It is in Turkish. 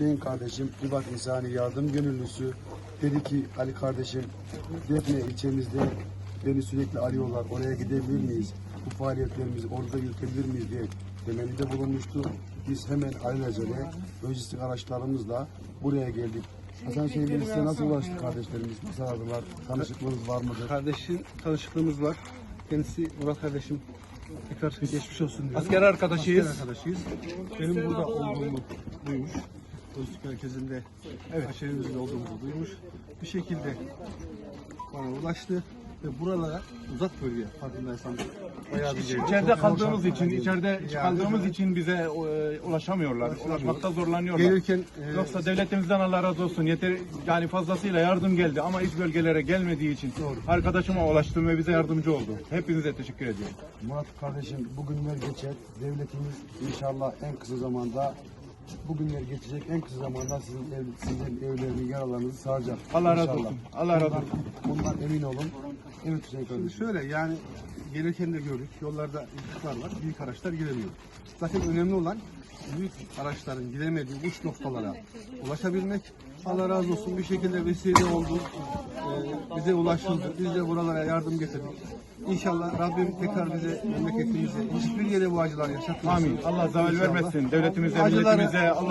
Hüseyin kardeşim, Ribat İnsani Yardım Gönüllüsü dedi ki Ali kardeşim Defne ilçemizde beni sürekli arıyorlar. Oraya gidebilir miyiz? Bu faaliyetlerimizi orada yürütebilir miyiz diye temennide bulunmuştu. Biz hemen alelacele lojistik araçlarımızla buraya geldik. Hasan Bey size nasıl ulaştı kardeşlerimiz? Nasıl aradılar? Tanışıklığınız var mıdır? Kardeşin tanışıklığımız var. Kendisi Murat kardeşim tekrar geçmiş olsun diyorum. Asker arkadaşıyız. Asker arkadaşıyız. Benim burada olduğumu duymuş. Dostluk merkezinde evet. aşiretimizde olduğumuzu duymuş. Bir şekilde bana ulaştı ve buralara uzak bölge farkındaysan bayağı bir geldi. İçeride Çok kaldığımız için, şartlar içeride geldi. kaldığımız için bize e, ulaşamıyorlar. Ulaşmakta zorlanıyorlar. Gelirken e, Yoksa devletimizden Allah razı olsun yeter yani fazlasıyla yardım geldi ama iç bölgelere gelmediği için arkadaşıma ulaştım ve bize yardımcı oldu. Hepinize teşekkür ediyorum. Murat kardeşim bugünler geçer. Devletimiz inşallah en kısa zamanda bugünler geçecek. En kısa zamanda sizin ev, sizin evlerini, yaralarınızı saracak. Allah razı olsun. Allah razı olsun. Bundan, bundan emin olun. Evet Hüseyin kardeşim. Şöyle yani gelirken de gördük. Yollarda yıkıklar var. Büyük araçlar giremiyor. Zaten önemli olan büyük araçların giremediği uç noktalara ulaşabilmek. Allah razı olsun bir şekilde vesile oldu. Bize ulaşıldı. Biz de buralara yardım getirdik. İnşallah Rabbim tekrar bize, memleketimize, hiçbir yere bu acılar yaşatmasın. Amin. Allah İnşallah. vermesin. Devletimize, milletimize Allah